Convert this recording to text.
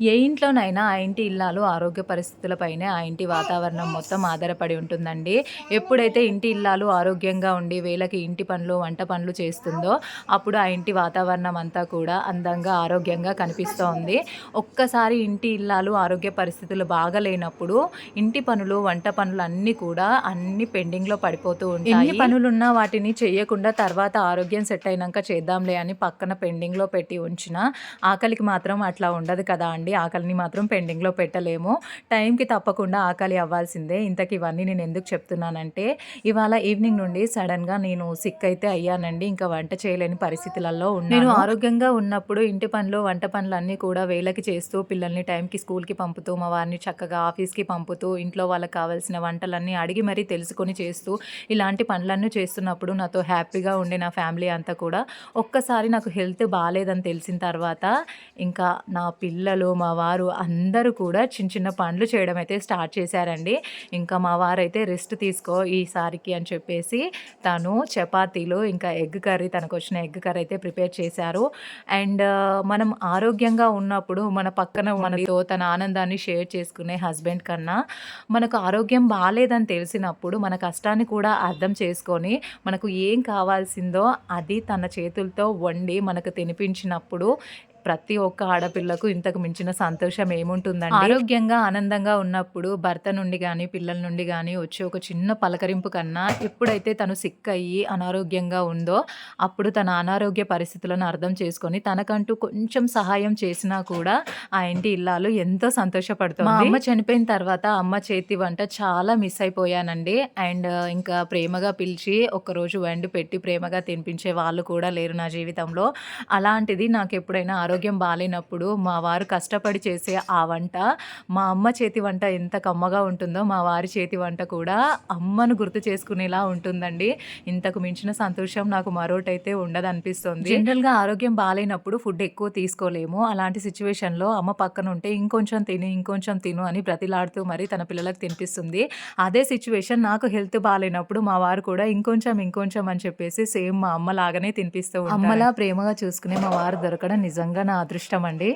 ఏ ఇంట్లోనైనా ఆ ఇంటి ఇల్లాలు ఆరోగ్య పరిస్థితులపైనే ఆ ఇంటి వాతావరణం మొత్తం ఆధారపడి ఉంటుందండి. ఎప్పుడైతే ఇంటి ఇల్లాలు ఆరోగ్యంగా ఉండి వేళకి ఇంటి పనులు వంట పనులు చేస్తుందో అప్పుడు ఆ ఇంటి వాతావరణం అంతా కూడా అందంగా ఆరోగ్యంగా కనిపిస్తోంది. ఒక్కసారి ఇంటి ఇల్లాలు ఆరోగ్య పరిస్థితులు బాగలేనప్పుడు ఇంటి పనులు వంట పనులు అన్నీ కూడా అన్ని పెండింగ్లో పడిపోతూ ఉంటాయి. ఎన్ని పనులున్నా వాటిని చేయకుండా తర్వాత ఆరోగ్యం సెట్ అయినాక చేద్దాంలే అని పక్కన పెండింగ్లో పెట్టి ఉంచిన ఆకలికి మాత్రం అట్లా ఉండదు కదా అండి. ఆకలిని మాత్రం పెండింగ్లో పెట్టలేము. టైంకి తప్పకుండా ఆకలి అవ్వాల్సిందే. ఇంతకు ఇవన్నీ నేను ఎందుకు చెప్తున్నానంటే ఇవాళ ఈవినింగ్ నుండి సడన్గా నేను సిక్ అయితే అయ్యానండి. ఇంకా వంట చేయలేని పరిస్థితులలో ఉన్నాను. నేను ఆరోగ్యంగా ఉన్నప్పుడు ఇంటి పనులు వంట పనులు అన్నీ కూడా వేళకి చేస్తూ పిల్లల్ని టైంకి స్కూల్కి పంపుతూ మా వారిని చక్కగా ఆఫీస్కి పంపుతూ ఇంట్లో వాళ్ళకి కావాల్సిన వంటలన్నీ అడిగి మరీ తెలుసుకొని చేస్తూ ఇలాంటి పనులన్నీ చేస్తున్నప్పుడు నాతో హ్యాపీగా ఉండే నా ఫ్యామిలీ అంతా కూడా ఒక్కసారి నాకు హెల్త్ బాగాలేదని తెలిసిన తర్వాత ఇంకా నా పిల్లలు మా వారు అందరూ కూడా చిన్న చిన్న పనులు చేయడం అయితే స్టార్ట్ చేశారండి. ఇంకా మా వారైతే రెస్ట్ తీసుకో ఈసారికి అని చెప్పేసి తను చపాతీలు ఇంకా ఎగ్ కర్రీ తనకు వచ్చిన ఎగ్ కర్రీ అయితే ప్రిపేర్ చేశారు. అండ్ మనం ఆరోగ్యంగా ఉన్నప్పుడు మన పక్కన మనతో తన ఆనందాన్ని షేర్ చేసుకునే హస్బెండ్ కన్నా మనకు ఆరోగ్యం బాగాలేదని తెలిసినప్పుడు మన కష్టాన్ని కూడా అర్థం చేసుకొని మనకు ఏం కావాల్సిందో అది తన చేతులతో వండి మనకు తినిపించినప్పుడు ప్రతి ఒక్క ఆడపిల్లకు ఇంతకు మించిన సంతోషం ఏముంటుందండి? ఆరోగ్యంగా ఆనందంగా ఉన్నప్పుడు భర్త నుండి కానీ పిల్లల నుండి కానీ వచ్చే ఒక చిన్న పలకరింపు కన్నా ఎప్పుడైతే తను సిక్ అయ్యి అనారోగ్యంగా ఉందో అప్పుడు తన అనారోగ్య పరిస్థితులను అర్థం చేసుకొని తనకంటూ కొంచెం సహాయం చేసినా కూడా ఆ ఇంటి ఇల్లాలు ఎంతో సంతోషపడుతుంది. మా అమ్మ చనిపోయిన తర్వాత అమ్మ చేతి వంట చాలా మిస్ అయిపోయానండి. అండ్ ఇంకా ప్రేమగా పిలిచి ఒకరోజు వండి పెట్టి ప్రేమగా తినిపించే వాళ్ళు కూడా లేరు నా జీవితంలో. అలాంటిది నాకు ఎప్పుడైనా ఆరోగ్యం బాగాలేనప్పుడు మా వారు కష్టపడి చేసే ఆ వంట మా అమ్మ చేతి వంట ఎంత కమ్మగా ఉంటుందో మా వారి చేతి వంట కూడా అమ్మను గుర్తు చేసుకునేలా ఉంటుందండి. ఇంతకు మించిన సంతోషం నాకు మరోటైతే ఉండదు అనిపిస్తుంది జనరల్గా ఆరోగ్యం బాగాలేనప్పుడు ఫుడ్ ఎక్కువ తీసుకోలేము. అలాంటి సిచ్యువేషన్లో అమ్మ పక్కన ఉంటే ఇంకొంచెం తిను ఇంకొంచెం తిను అని ప్రతిలాడుతూ మరి తన పిల్లలకు తినిపిస్తుంది. అదే సిచ్యువేషన్ నాకు హెల్త్ బాగాలేనప్పుడు మా వారు కూడా ఇంకొంచెం ఇంకొంచెం అని చెప్పేసి సేమ్ మా అమ్మ లాగానే తినిపిస్తూ. అమ్మలా ప్రేమగా చూసుకునే మా వారు దొరకడం నిజంగా నా అదృష్టం అండి.